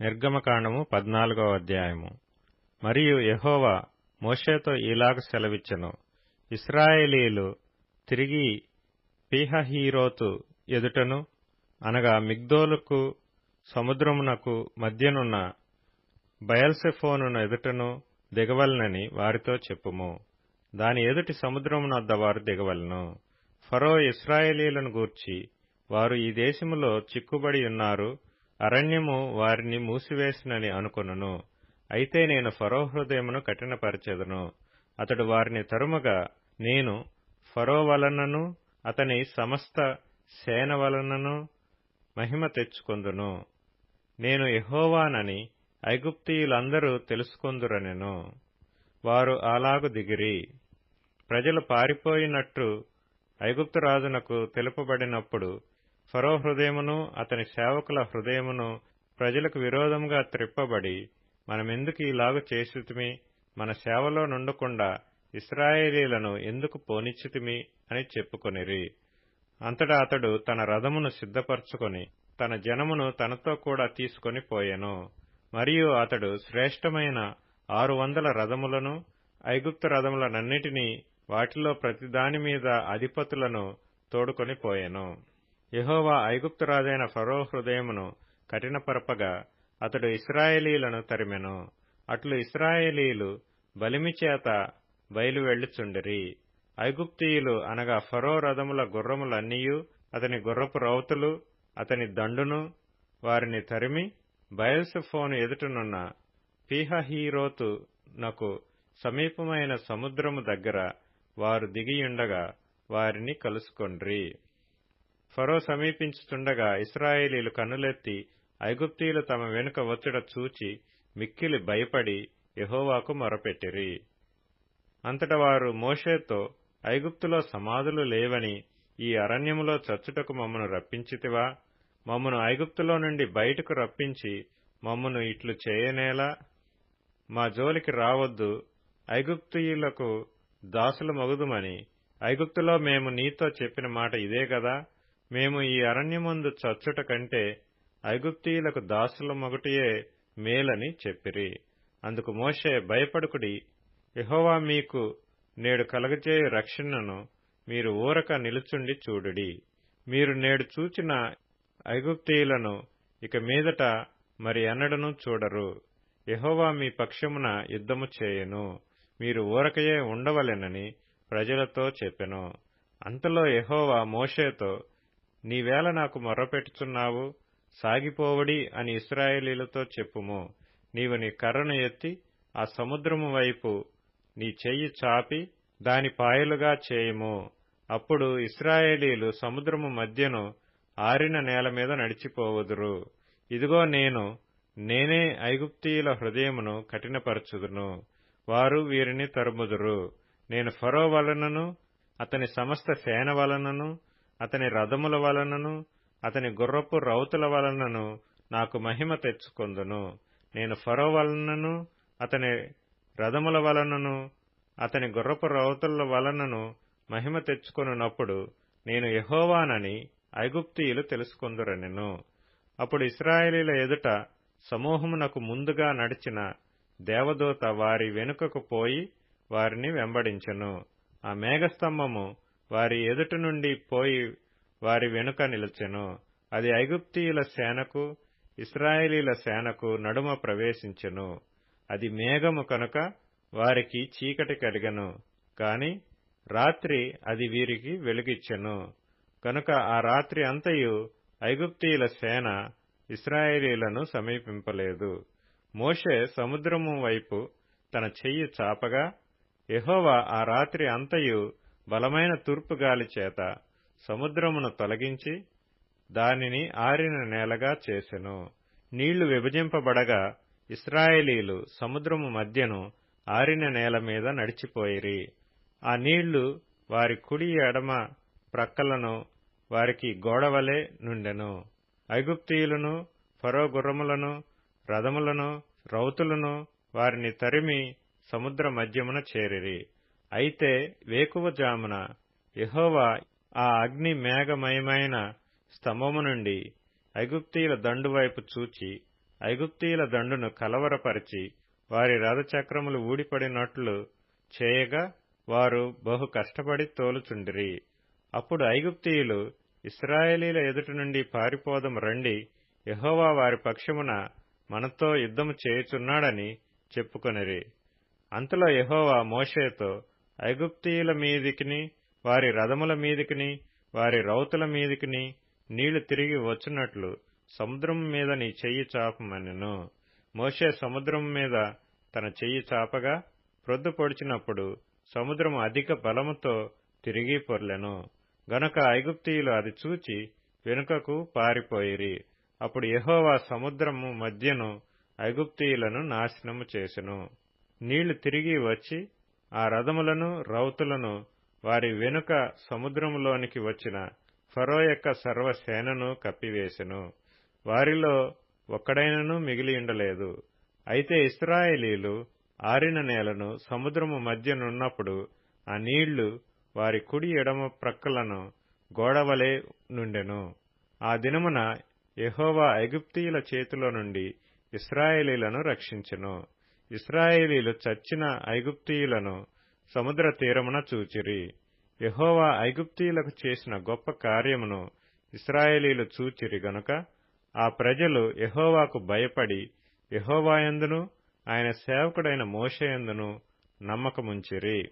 నిర్గమకాండము పద్నాలుగో అధ్యాయము. మరియు యహోవా మోషేతో ఇలాగ సెలవిచ్చెను ఇస్రాయేలీలు తిరిగి పీహహీరోతు ఎదుటను అనగా మిగ్దోలుకు సముద్రమునకు మధ్యనున్న బయల్సెఫోనున ఎదుటను దిగవలనని వారితో చెప్పుము. దాని ఎదుటి సముద్రమునొద్ద వారు దిగవలను. ఫరో ఇస్రాయేలీలను గూర్చి వారు ఈ దేశములో చిక్కుబడి ఉన్నారు అరణ్యము వారిని మూసివేసినని అనుకొనును. అయితే నేను ఫరో హృదయమును కఠినపరచెదను. అతడు వారిని తరుమగా నేను ఫరో వలనను అతని సమస్త సేన వలనను మహిమ తెచ్చుకొందును. నేను ఎహోవానని ఐగుప్తీయులందరూ తెలుసుకొందురనెను. వారు అలాగు దిగిరి. ప్రజలు పారిపోయినట్టు ఐగుప్తు రాజునకు తెలుపబడినప్పుడు ఫరో హృదయమును అతని సేవకుల హృదయమును ప్రజలకు విరోధముగా త్రిప్పబడి మనమెందుకు ఇలాగ చేసితిమి? మన సేవలో నుండకుండా ఇస్రాయేలీలను ఎందుకు పోనిచ్చితిమి? అని చెప్పుకొనిరి. అంతటా అతడు తన రథమును సిద్ధపరచుకొని తన జనమును తనతో కూడా తీసుకొని పోయెను. మరియు అతడు శ్రేష్టమైన ఆరు వందల రథములను ఐగుప్తు రథములనన్నిటినీ వాటిలో ప్రతిదాని మీద అధిపతులను తోడుకొని పోయెను. యహోవా ఐగుప్తు రాజైన ఫరో హృదయమును కఠినపరపగా అతడు ఇస్రాయేలీలను తరిమెను. అట్లు ఇస్రాయేలీలు బలిమి చేత బయలు వెళ్ళుచుండిరి. ఐగుప్తీయులు అనగా ఫరో రథముల గుర్రములన్నీయు అతని గుర్రపు రౌతులు అతని దండును వారిని తరిమి బయల్సెఫోను ఎదుటనున్న పీహహీరోతు నకు సమీపమైన సముద్రము దగ్గర వారు దిగియుండగా వారిని కలుసుకొండ్రి. ఫరో సమీపించుతుండగా ఇస్రాయేలీలు కన్నులెత్తి ఐగుప్తీయులు తమ వెనుక వచ్చుట చూచి మిక్కిలి భయపడి యహోవాకు మొరపెట్టిరి. అంతట వారు మోషేతో ఐగుప్తులో సమాధులు లేవని ఈ అరణ్యములో చచ్చుటకు మమ్మను రప్పించితివా? మమ్మను ఐగుప్తులో నుండి బయటకు రప్పించి మమ్మను ఇట్లు చేయనేలా? మా జోలికి రావద్దు. ఐగుప్తీయులకు దాసులు మగుదుమని. ఐగుప్తులో మేము నీతో చెప్పిన మాట ఇదే గదా? మేము ఈ అరణ్యమందు చచ్చుట కంటే ఐగుప్తీయులకు దాసుల మొగటయే మేలని చెప్పిరి. అందుకు మోషే భయపడుకుడి యహోవా మీకు నేడు కలగజేయు రక్షణను మీరు ఊరక నిలుచుండి చూడుడి. మీరు నేడు చూచిన ఐగుప్తీయులను ఇక మీదట మరి ఎన్నడను చూడరు. యహోవా మీ పక్షమున యుద్ధము చేయను. మీరు ఊరకయే ఉండవలెనని ప్రజలతో చెప్పెను. అంతలో యహోవా మోషేతో నీవేళ నాకు మొర్రపెట్టుచున్నావు సాగిపోవడి అని ఇస్రాయేలీలతో చెప్పుము. నీవు నీ కర్రను ఎత్తి ఆ సముద్రము వైపు నీ చెయ్యి చాపి దాని పాయలుగా చేయుము. అప్పుడు ఇస్రాయేలీలు సముద్రము మధ్యను ఆరిన నేల మీద నడిచిపోవుదురు. ఇదిగో నేను నేనే ఐగుప్తీయుల హృదయమును కఠినపరచుదును. వారు వీరిని తరుముదురు. నేను ఫరో వలనను అతని సమస్త సేన వలనను అతని రథముల వలనను అతని గుర్రపు రౌతుల వలనను నాకు మహిమ తెచ్చుకొందును. నేను ఫరో వలనను అతని రథముల వలనను అతని గుర్రపు రౌతుల వలనను మహిమ తెచ్చుకొనున్నప్పుడు నేను యహోవానని ఐగుప్తీయులు తెలుసుకొందురనెను. అప్పుడు ఇస్రాయేలీల ఎదుట సమూహమునకు ముందుగా నడిచిన దేవదూత వారి వెనుకకు పోయి వారిని వెంబడించెను. ఆ మేఘస్తంభము వారి ఎదుట నుండి పోయి వారి వెనుక నిలిచెను. అది ఐగుప్తీయుల సేనకు ఇస్రాయేలీల సేనకు నడుమ ప్రవేశించెను. అది మేఘము కనుక వారికి చీకటి కలిగను. కాని రాత్రి అది వీరికి వెలుగిచ్చెను. కనుక ఆ రాత్రి అంతయు ఐగుప్తీయుల సేన ఇస్రాయేలీలను సమీపింపలేదు. మోషే సముద్రము వైపు తన చెయ్యి చాపగా ఎహోవా ఆ రాత్రి అంతయు బలమైన తూర్పు గాలి చేత సముద్రమును తొలగించి దానిని ఆరిన నేలగా చేసెను. నీళ్ళు విభజింపబడగా ఇస్రాయేలీలు సముద్రము మధ్యను ఆరిన నేల మీద నడిచిపోయిరి. ఆ నీళ్ళు వారి కుడి ఎడమ ప్రక్కలను వారికి గోడవలే నుండెను. ఐగుప్తీయులను ఫరో గుర్రములను రథములను రౌతులను వారిని తరిమి సముద్ర మధ్యమున చేరిరి. అయితే వేకువజామున యహోవా ఆ అగ్ని మేఘమయమైన స్తంభము నుండి ఐగుప్తీయుల దండు వైపు చూచి ఐగుప్తీయుల దండును కలవరపరిచి వారి రథచక్రములు ఊడిపడినట్లు చేయగా వారు బహు కష్టపడి తోలుచుండిరి. అప్పుడు ఐగుప్తీయులు ఇస్రాయేలీల ఎదుటి నుండి పారిపోదం రండి యహోవా వారి పక్షమున మనతో యుద్ధము చేయుచున్నాడని చెప్పుకొనిరి. అంతలో యహోవా మోషేతో ఐగుప్తీయుల మీదికిని వారి రథముల మీదికిని వారి రౌతుల మీదికిని నీళ్ళు తిరిగి వచ్చునట్లు సముద్రం మీద నీ చెయ్యి చాపమనెను. మోషే సముద్రం మీద తన చెయ్యి చాపగా ప్రొద్దు పొడిచినప్పుడు సముద్రం అధిక బలముతో తిరిగి పొర్లెను. గనుక ఐగుప్తీయులు అది చూచి వెనుకకు పారిపోయిరి. అప్పుడు యహోవా సముద్రము మధ్యను ఐగుప్తీయులను నాశనము చేసెను. నీళ్ళు తిరిగి వచ్చి ఆ రథములను రౌతులను వారి వెనుక సముద్రములోనికి వచ్చిన ఫరో యొక్క సర్వసేనను కప్పివేసెను. వారిలో ఒక్కడైనను మిగిలియుండలేదు అయితే ఇస్రాయేలీలు ఆరిన నేలను సముద్రము మధ్యనున్నప్పుడు ఆ నీళ్ళు వారి కుడి ఎడమ ప్రక్కలను గోడవలే నుండెను. ఆ దినమున యహోవా ఐగుప్తీయుల చేతిలో నుండి ఇస్రాయేలీలను రక్షించెను. ఇస్రాయేలీలు చచ్చిన ఐగుప్తీయులను సముద్ర తీరమున చూచిరి. యహోవా ఐగుప్తీయులకు చేసిన గొప్ప కార్యమును ఇస్రాయేలీలు చూచిరి గనుక ఆ ప్రజలు యహోవాకు భయపడి యహోవాయందును ఆయన సేవకుడైన మోషయందును నమ్మకముంచిరి.